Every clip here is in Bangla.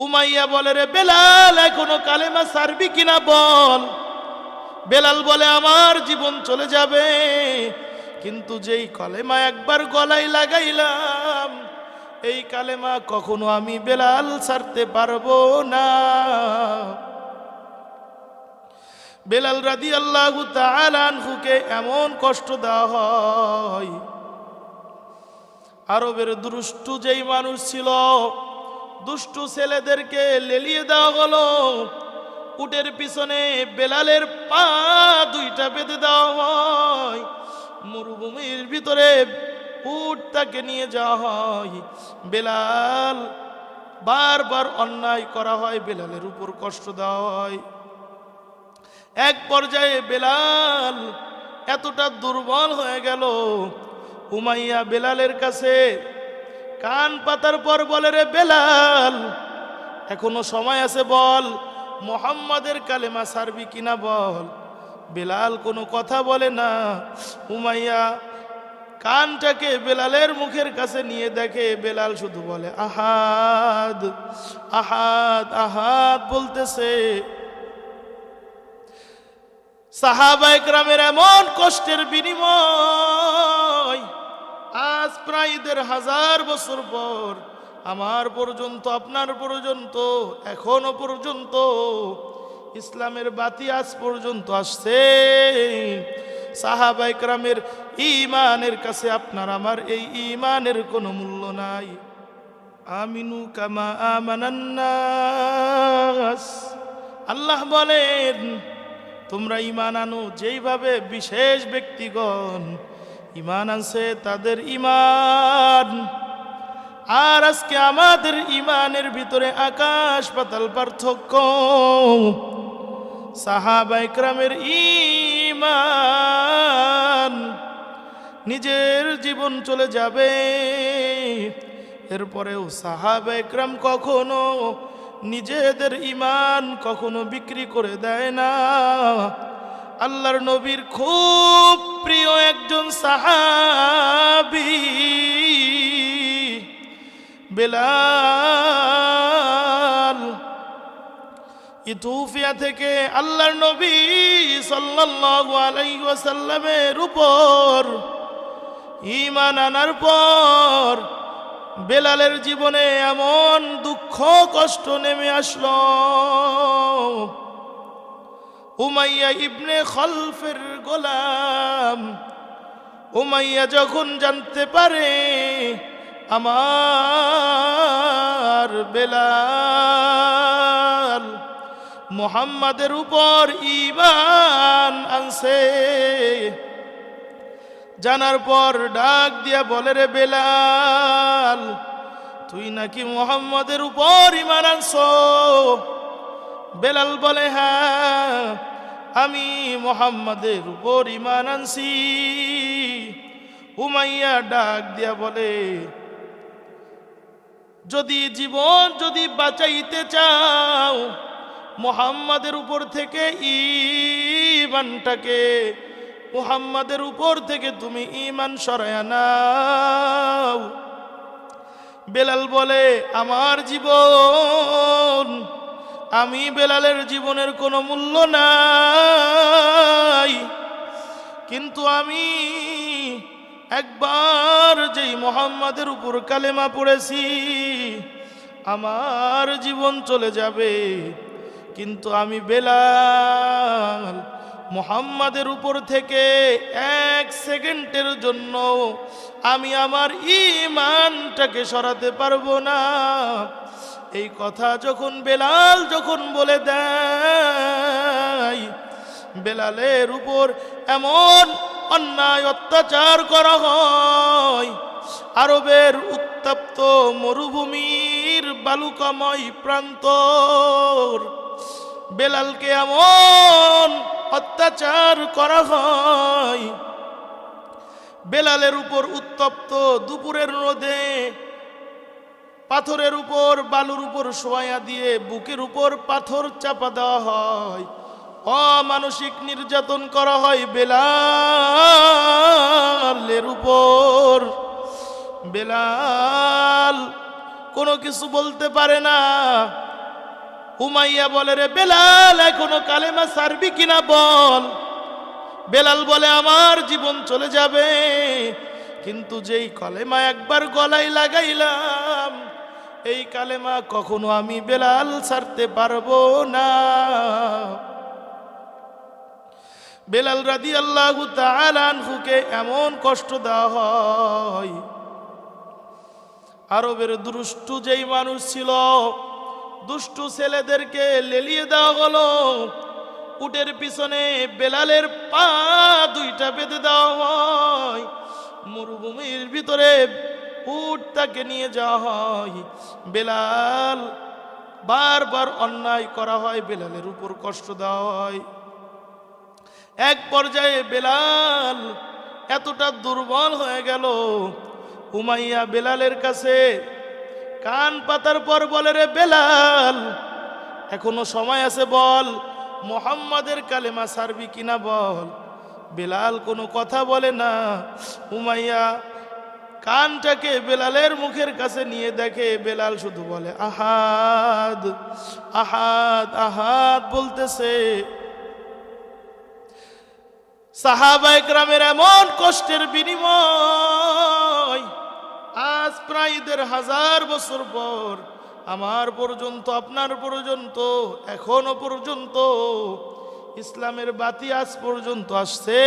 উমাইয়া বলে, রে বেলাল, এখনও কালেমা সারবি কিনা বল? বেলাল বলে, আমার জীবন চলে যাবে, কিন্তু যেই কলেমা একবার গলায় লাগাইলাম, এই কালেমা কখনো আমি বেলাল সারতে পারব না। বেলাল রাদি আল্লাহ তালানহুকে এমন কষ্ট দেওয়া হয়। আরবের দুষ্টু যেই মানুষ ছিল দুষ্টু ছেলেদেরকে লেলিয়ে দেওয়া হলো। উটের পিছনে বেলালের পা দুইটা বেঁধে দেওয়া হয়। মরুভূমির ভিতরে উট তাকে নিয়ে যাওয়া হয়। বেলাল বারবার অন্যায় করা হয়, বেলালের উপর কষ্ট দেওয়া হয়। এক পর্যায়ে বেলাল এতটা দুর্বল হয়ে গেল। উমাইয়া বেলালের কাছে কান পাতার পর বলে রে বেলাল, এখনও সময় আছে বল, মোহাম্মদের কালেমা সারবি কিনা বল? বেলাল কোনো কথা বলে না। উমাইয়া কানটাকে বেলালের মুখের কাছে নিয়ে দেখে বেলাল শুধু বলে, আহাদ আহাদ আহাদ বলতেছে। সাহাবা একরামের এমন কষ্টের বিনিময় প্রায় দেড় হাজার বছর পর, আমার পর্যন্ত, আপনার পর্যন্ত, এখনও পর্যন্ত, ইসলামের বাতি আজ পর্যন্ত আসছে। সাহাবা একরামের ইমানের কাছে আপনার আমার এই ইমানের কোনো মূল্য নাই। আমিনু কামা আমানান্নাস। আল্লাহ বলেন, তোমরা ইমান আনো, যেইভাবে বিশেষ ব্যক্তিগণ ইমান আনছে তাদের ইমান আর আজকে আমাদের ইমানের ভিতরে আকাশ পাতাল পার্থক্য। সাহাবা ইকরামের ইমান নিজের জীবন চলে যাবে। এরপরেও সাহাবা ইকরাম কখনো নিজেদের ইমান কখনো বিক্রি করে দেয় না। আল্লাহর নবীর খুব প্রিয় একজন সাহাবি, বেলাল ইথুফিয়া থেকে আল্লাহর নবী সাল্লাল্লাহু আলাইহি উপর ঈমান আনার পর বেলালের জীবনে এমন দুঃখ কষ্ট নেমে আসলো। উমাইয়া ইবনে খলফের গোলাম। উমাইয়া যখন জানতে পারে, আমার বেলাল মোহাম্মদের উপর ইমান আনছে। জানার পর ডাক দিয়া বলে, রে বেলাল, তুই নাকি মোহাম্মদের উপর ইমান আনছ? বেলাল বলে হ্যাঁ আমি মোহাম্মদের উপর ইমান আনছি। উমাইয়া ডাক দিয়া বলে, যদি জীবন যদি বাঁচাইতে চাও, মোহাম্মদের উপর থেকে ইমানটাকে মুহাম্মাদের উপর থেকে তুমি ইমান সরায় নাও। বেলাল বলে, আমার জীবন আমি বেলালের জীবনের কোনো মূল্য নাই। কিন্তু আমি একবার যেই মোহাম্মদের উপর কালেমা পড়েছি, আমার জীবন চলে যাবে। কিন্তু আমি বেলাল মোহাম্মদের উপর থেকে এক সেকেন্ডের জন্য আমি আমার ইমানটাকে সরাতে পারব না। এই কথা যখন বেলাল যখন বলে দেয়, বেলালের উপর এমন অন্যায় অত্যাচার করা হয়, আরবের উত্তপ্ত মরুভূমির বালুকাময় প্রান্তর, বেলালকে এমন অত্যাচার করা হয়, বেলালের উপর উত্তপ্ত দুপুরের রোদে পাথরের উপর, বালুর উপর শোয়া দিয়ে বুকের উপর পাথর চাপা দেওয়া হয়। অমানসিক নির্যাতন করা হয় বেলালের উপর। বেলাল কোনো কিছু বলতে পারে না। উমাইয়া বলে, রে বেলাল, এখনও কালেমা সারবি কিনা বল? বেলাল বলে, আমার জীবন চলে যাবে, কিন্তু যেই কলেমা একবার গলায় লাগাইলাম এই কালেমা কখনো আমি বেলাল ছাড়তে পারব না। বেলাল রাদি আল্লাহ আনহুকে এমন কষ্ট দেওয়া হয়। আরবের দুষ্টু যেই মানুষ ছিল, দুষ্টু ছেলেদেরকে লেলিয়ে দেওয়া হলো। উটের পিছনে বেলালের পা দুইটা বেঁধে দেওয়া হয়। মরুভূমির ভিতরে উট তাকে নিয়ে যাওয়া হয়। বেলাল বারবার অন্যায় করা হয়, বেলালের উপর কষ্ট দেওয়া হয়। এক পর্যায়ে বেলাল এতটা দুর্বল হয়ে গেল। উমাইয়া বেলালের কাছে কান পাতার পর বলে, রে বেলাল, এখনও সময় আছে বল, মোহাম্মদের কালেমা সারবি কিনা বল? বেলাল কোনো কথা বলে না। উমাইয়া কানটাকে বেলালের মুখের কাছে নিয়ে দেখে বেলাল শুধু বলে, আহাদ আহাদ আহাদ বলতেছে। সাহাবা গ্রামের এমন কষ্টের বিনিময়, আজ প্রায় দেড় হাজার বছর পর, আমার পর্যন্ত, আপনার পর্যন্ত, এখনও পর্যন্ত, ইসলামের বাতি আজ পর্যন্ত আসছে।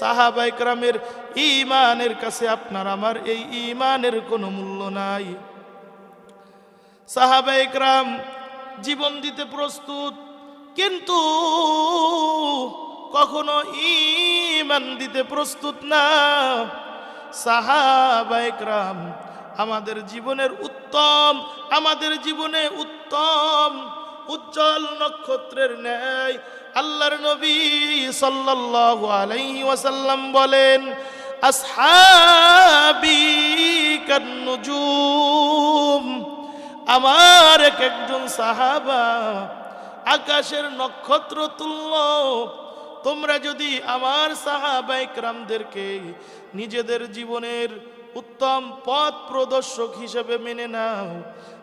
সাহাবা একরামের ইমানের কাছে আপনার আমার এই ইমানের কোনো মূল্য নাই। সাহাবা একরাম জীবন দিতে প্রস্তুত, কিন্তু কখনো ইমান দিতে প্রস্তুত না। সাহাবা একরাম আমাদের জীবনের উত্তম, আমাদের জীবনে উত্তম উজ্জ্বল নক্ষত্রের ন্যায় আল্লাহর নবী সাল্লাল্লাহু আলাইহি ওয়াসাল্লাম বলেন, আসহাবি কান্নুজুম আমার এক একজন সাহাবা আকাশের নক্ষত্র তুল্য। তোমরা যদি আমার সাহাবাইকরামদেরকে নিজেদের জীবনের উত্তম পথ প্রদর্শক হিসেবে মেনে নাও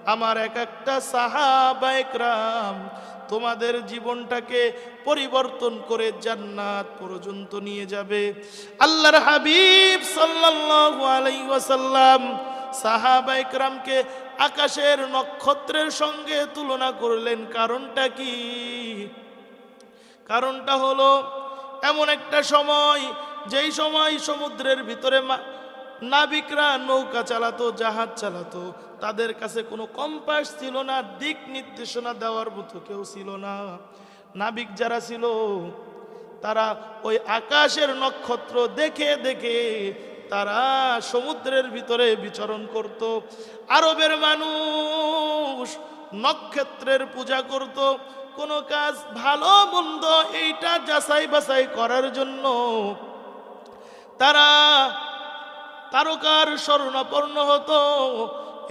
আমার এক একটা সাহাবাইকরাম তোমাদের জীবনটাকে পরিবর্তন করে জান্নাত পর্যন্ত নিয়ে যাবে। আল্লাহর হাবিব সাল্লাল্লাহু আলাইহি ওয়াসাল্লাম সাহাবাইকরামকে আকাশের নক্ষত্রের সঙ্গে তুলনা করলেন। কারণটা কি? কারণটা হলো, এমন একটা সময়, যেই সময় সমুদ্রের ভিতরে নাবিকরা নৌকা চালাতো, জাহাজ চালাতো, তাদের কাছে কোনো কম্পাস ছিল না, দিক নির্দেশনা দেওয়ার মতো কেউ ছিল না। নাবিক যারা ছিল, তারা ওই আকাশের নক্ষত্র দেখে দেখে তারা সমুদ্রের ভিতরে বিচরণ করত। আরবের মানুষ নক্ষত্রের পূজা করত। কোনো কাজ ভালো মন্দ এইটা যাচাই বাছাই করার জন্য তারা তারকার স্মরণাপন্ন হতো।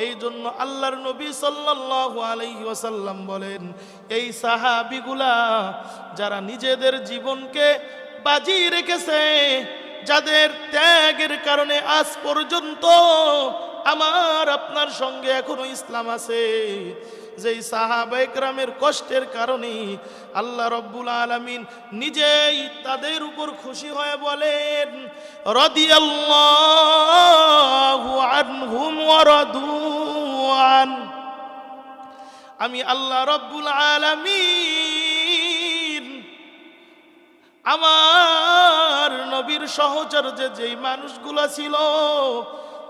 এই জন্য আল্লাহর নবী ওয়াসাল্লাম বলেন, এই সাহাবিগুলা যারা নিজেদের জীবনকে বাজি রেখেছে, যাদের ত্যাগের কারণে আজ পর্যন্ত আমার আপনার সঙ্গে এখনও ইসলাম আছে যেই সাহাবাইকরামের কষ্টের কারণে আল্লাহ রব্বুল আলমিন নিজেই তাদের উপর খুশি হয়ে বলেন আমি আল্লাহ রব্বুল আলামিন আমার নবীর সহচর্যে যেই মানুষগুলো ছিল,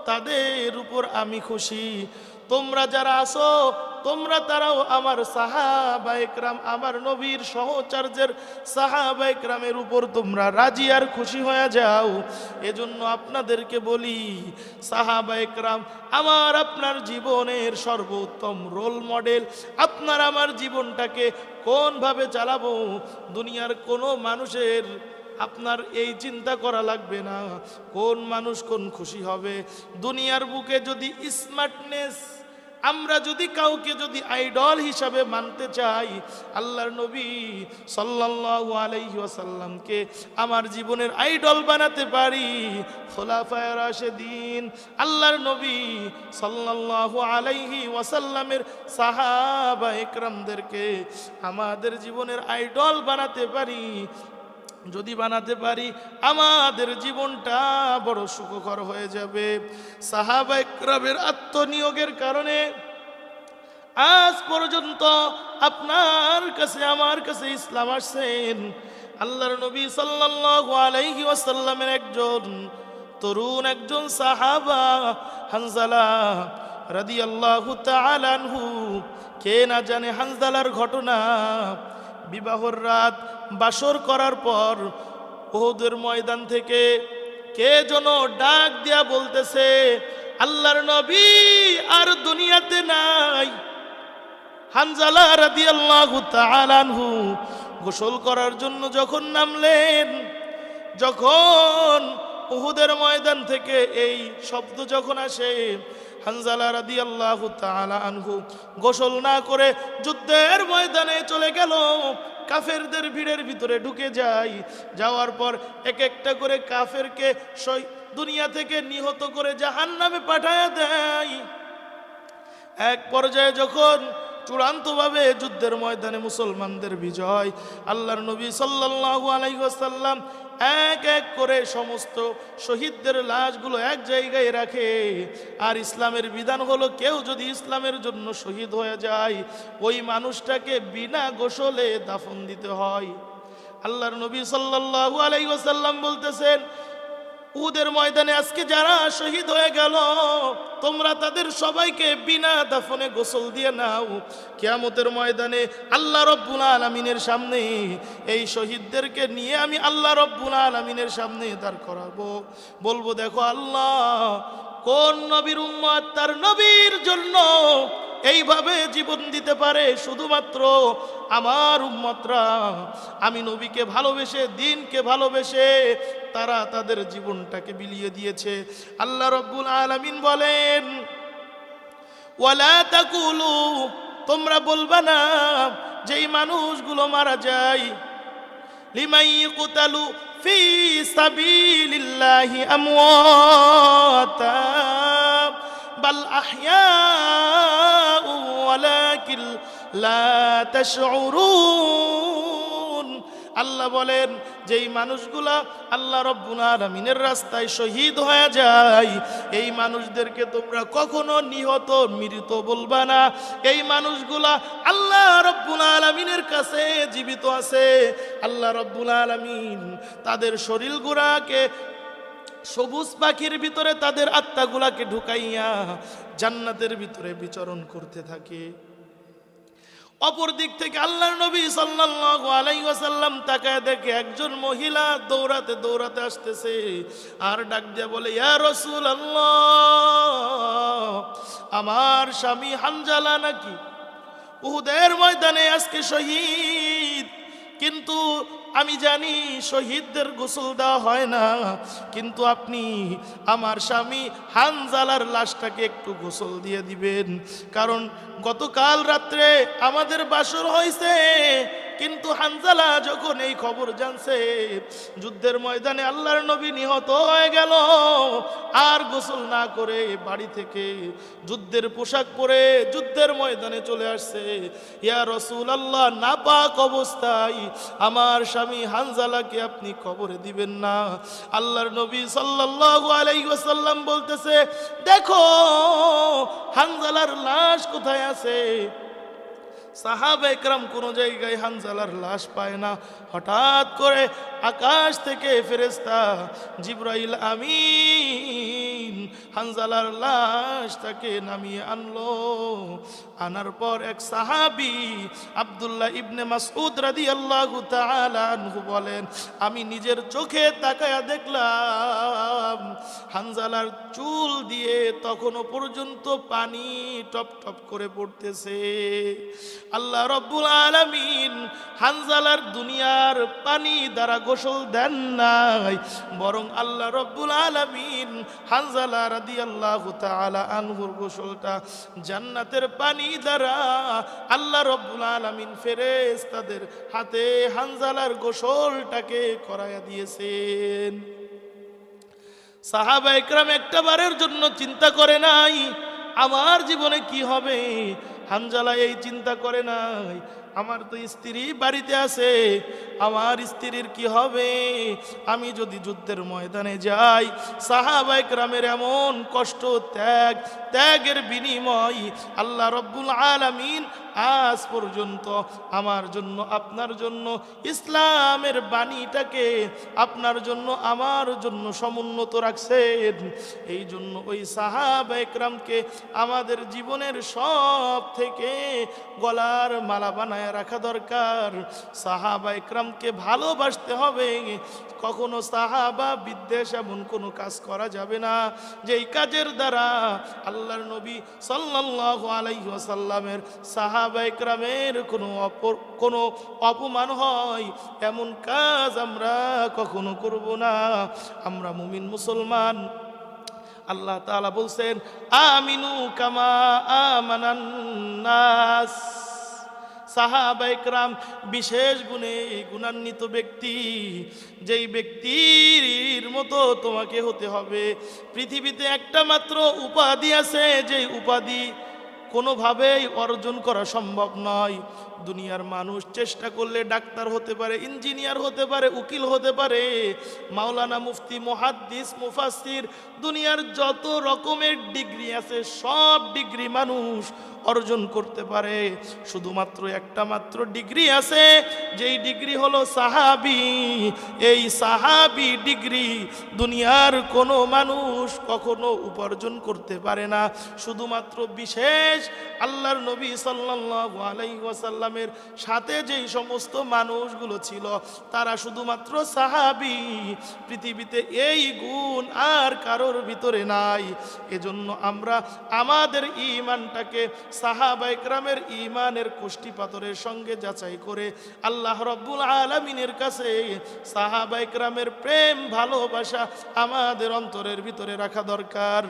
তাদের উপর আমি খুশি। তোমরা যারা আসো তোমরা তারাও আমার সাহাবা একরাম, আমার নবীর সহচার্যের সাহাবা একরামের উপর তোমরা রাজি আর খুশি হয়ে যাও। এজন্য আপনাদেরকে বলি, সাহাবা একরাম, আমার আপনার জীবনের সর্বোত্তম রোল মডেল, আপনার আমার জীবনটাকে কোনভাবে চালাবো? দুনিয়ার কোনো মানুষের আপনার এই চিন্তা করা লাগবে না। কোন মানুষ কোন খুশি হবে? দুনিয়ার বুকে যদি স্মার্টনেস আমরা যদি কাউকে যদি আইডল হিসাবে মানতে চাই, আল্লাহর নবী সাল্লাল্লাহু আলাইহি ওয়াসাল্লামকে আমার জীবনের আইডল বানাতে পারি। খোলাফায়ে রাশেদিন, আল্লাহর নবী সাল্লাল্লাহু আলাইহি ওয়াসাল্লামের সাহাবা একরামদেরকে আমাদের জীবনের আইডল বানাতে পারি। যদি বানাতে পারি, আমাদের জীবনটা বড় সুখকর হয়ে যাবে। সাহাবা আত্মনিয়োগের কারণে আজ পর্যন্ত আপনার কাছে, আমার কাছে ইসলাম আসছেন। আল্লাহর নবী সাল্লাল্লাহু আলাইহি ওয়াসাল্লামের একজন তরুণ, একজন সাহাবা, হানজালা রাদিয়াল্লাহু তাআলা আনহু, কে না জানে হানজালার ঘটনা। বিবাহর রাত বাসর করার পর ওহুদের ময়দান থেকে কে যেন ডাক দিয়া বলতেছে, আল্লাহর নবী আর দুনিয়াতে নাই। হানজালা রাদিয়াল্লাহু তাআলা আনহু গোসল করার জন্য যখন নামলেন, যখন উহুদের ময়দান থেকে এই শব্দ যখন আসে হানজালা রাদিয়াল্লাহু তাআলা আনহু গোসল না করে যুদ্ধের ময়দানে চলে গেল। কাফেরদের ভিড়ের ভিতরে ঢুকে যায়। যাওয়ার পর এক একটা করে কাফেরকে সই- দুনিয়া থেকে নিহত করে জাহান্নামে পাঠায় দেয়। এক পর্যায়ে যখন চূড়ান্তভাবে যুদ্ধের ময়দানে মুসলমানদের বিজয়, আল্লাহর নবী সাল্লাল্লাহু আলাইহি ওয়াসাল্লাম এক এক করে সমস্ত শহীদদের লাশগুলো এক জায়গায় রাখে। আর ইসলামের বিধান হলো কেউ যদি ইসলামের জন্য শহীদ হয়ে যায়, ওই মানুষটাকে বিনা গোসলে দাফন দিতে হয়। আল্লাহর নবী সাল্লাহ আলাইহি ওসাল্লাম বলতেছেন উহুদের ময়দানে আজকে যারা শহীদ হয়ে গেল, তোমরা তাদের সবাইকে বিনা দাফনে গোসল দিয়ে নাও। কিয়ামতের ময়দানে আল্লাহ রব্বুল আলমিনের সামনে এই শহীদদেরকে নিয়ে আমি আল্লাহ রব্বুল আলমিনের সামনে দাঁড় করাবো। বলব, দেখো আল্লাহ, কোন নবীর উম্মাদ তার নবীর জন্য এইভাবে জীবন দিতে পারে শুধুমাত্র আমার উম্মতরা। আমি নবীকে ভালোবেসে, দিনকে ভালোবেসে তারা তাদের জীবনটাকে বিলিয়ে দিয়েছে। আল্লাহ রব্বুল আলামিন বলেন, ওয়ালা তাকুলু, তোমরা বলবা না যেই মানুষগুলো মারা যায়। লিমাই কুতালু ফি সাবিলিল্লাহি বাল আহইয়াউ ওয়ালাকিন লা তাশউরুন। আল্লাহ বলেন, যেই মানুষগুলা আল্লাহ রব্বুল আলামিনের রাস্তায় শহীদ হয়ে যায়, এই মানুষদেরকে তোমরা কখনো নিহত, মৃত বলবা না। এই মানুষগুলা আল্লাহ রব্বুল আলামিনের কাছে জীবিত আছে। আল্লাহ রব্বুল আলামিন তাদের শরীর গুড়াকে সবুজ পাখির ভিতরে তাদের আত্মাগুলাকে ঢুকাইয়া জান্নাতের ভিতরে বিচরণ করতে থাকে। অপর দিক থেকে আল্লাহর নবী সাল্লাল্লাহু আলাইহি ওয়াসাল্লাম তাকায় দেখে একজন মহিলা দৌড়াতে দৌড়াতে আসতেছে আর ডাক দিয়ে বলে, ইয়া রাসূলুল্লাহ, আমার স্বামী হানজালা নাকি? উহুদের ময়দানে আজকে শহীদ। কিন্তু আমি জানি শহীদদের গোসল দেওয়া হয় না, কিন্তু আপনি আমার স্বামী হানজালার লাশটাকে একটু গোসল দিয়ে দিবেন। কারণ গতকাল রাত্রে আমাদের বাসর হয়েছে কিন্তু হানজালা যখন এই খবর জানছে, যুদ্ধের ময়দানে আল্লাহর নবী নিহত হয়ে গেল, আর গোসল না করে বাড়ি থেকে যুদ্ধের পোশাক পরে যুদ্ধের ময়দানে চলে আসছে। ইয়া রসুল আল্লাহ নাপাক অবস্থায় আমার স্বামী হানজালাকে আপনি কবরে দিবেন না। আল্লাহর নবী সাল্লাল্লাহু আলাইহি ওয়াসাল্লাম বলতেছে, দেখো, হানজালার লাশ কোথায় আছে? সাহাবা একরাম কোনো জায়গায় হানজালার লাশ পায় না। হঠাৎ করে আকাশ থেকে ফেরেস্তা জিব্রাইল আমিন হানজালার লাশ তাকে নামিয়ে আনলো। আনার পর এক সাহাবি আব্দুল্লাহ ইবনে মাসউদ রাদিয়াল্লাহু আল্লাহ বলেন, আমি নিজের চোখে তাকায়া দেখলাম হানজালার চুল দিয়ে তখনও পর্যন্ত পানি টপ টপ করে পড়তেছে। আল্লাহ রব্বুল আলামিন হানজালার দুনিয়ার পানি দ্বারা গোসল দেন নাই, বরং আল্লাহ রব্বুল আলামিন হানজালা রাদিয়াল্লাহু তাআলা আনহুর গোসলটা জান্নাতের পানি দ্বারা আল্লাহ রব্বুল আলামিন ফেরেশতাদের হাতে হানজালার গোসলটাকে করায়া দিয়েছেন। সাহাবা একরাম একটা বারের জন্য চিন্তা করে নাই, আমার জীবনে কি হবে? হানজালা এই চিন্তা করে নাই আমার তো স্ত্রী বাড়িতে আছে, আমার স্ত্রীর কি হবে? আমি যদি যুদ্ধের ময়দানে যাই সাহাবা একরামের এমন কষ্ট, ত্যাগ, ত্যাগের বিনিময় আল্লাহ রব্বুল আলামিন আজ পর্যন্ত আমার জন্য, আপনার জন্য, ইসলামের বাণীটাকে আপনার জন্য, আমার জন্য সমুন্নত রাখছেন। এই জন্য ওই সাহাবা একরামকে আমাদের জীবনের সব থেকে গলার মালা বানায় রাখা দরকার। সাহাবা একরামকে ভালোবাসতে হবে। কখনো সাহাবা বিদ্বেষ এমন কোনো কাজ করা যাবে না। যেই কাজের দ্বারা আল্লাহর নবী সাল্লাল্লাহু আলাইহি ওয়াসাল্লামের সাহাবা একরামের কোনো অপর, কোনো অপমান হয়। এমন কাজ আমরা কখনো করব না। আমরা মুমিন মুসলমান। আল্লাহ তাআলা বলছেন, আমিনু কামা আমানান্নাস। সাহাবা একরাম বিশেষ গুণে গুণান্বিত ব্যক্তি, যেই ব্যক্তির মতো তোমাকে হতে হবে। পৃথিবীতে একটা মাত্র উপাধি আছে, যেই উপাধি কোনোভাবেই অর্জন করা সম্ভব নয়। দুনিয়ার মানুষ চেষ্টা করলে ডাক্তার হতে পারে, ইঞ্জিনিয়ার হতে পারে, উকিল হতে পারে, মাওলানা মুফতি, মুহাদ্দিস মুফাসির দুনিয়ার যত রকমের ডিগ্রি আছে, সব ডিগ্রি মানুষ অর্জন করতে পারে। শুধুমাত্র একটা মাত্র ডিগ্রি আছে, যেই ডিগ্রি হলো সাহাবি। এই সাহাবি ডিগ্রি দুনিয়ার কোনো মানুষ কখনো উপার্জন করতে পারে না। শুধুমাত্র বিশেষ আল্লাহর নবী সাল্লাল্লাহু আলাইহি ওয়াসাল্লামের সাথে যেই সমস্ত মানুষগুলো ছিল, তারা শুধুমাত্র সাহাবি। পৃথিবীতে এই গুণ আর কারোর ভিতরে নাই। এজন্য আমরা আমাদের ইমানটাকে সাহাবা ইকরামের ইমানের কুষ্টি পাথরের সঙ্গে যাচাই করে আল্লাহ রব্বুল আলমিনের কাছে সাহাবা ইকরামের প্রেম, ভালোবাসা আমাদের অন্তরের ভিতরে রাখা দরকার।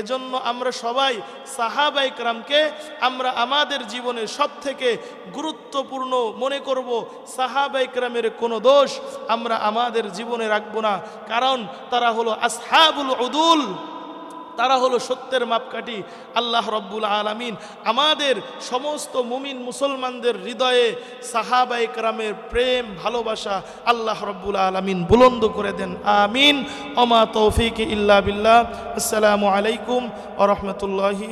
এজন্য আমরা সবাই সাহাবা ইকরামকে আমরা আমাদের জীবনের সব থেকে গুরুত্বপূর্ণ মনে করব সাহাবা ইকরামের কোনো দোষ আমরা আমাদের জীবনে রাখব না। কারণ তারা হলো আসহাবুল উদুল, তারা হলো সত্যের মাপকাঠি। আল্লাহ রব্বুল আলমিন আমাদের সমস্ত মুমিন মুসলমানদের হৃদয়ে সাহাবা ইকরামের প্রেম, ভালোবাসা আল্লাহ রব্বুল আলমিন বুলন্দ করে দেন। আমিন। ওমা তৌফিক ইল্লা বিল্লাহ। আসসালামু আলাইকুম ও রহমতুল্লাহি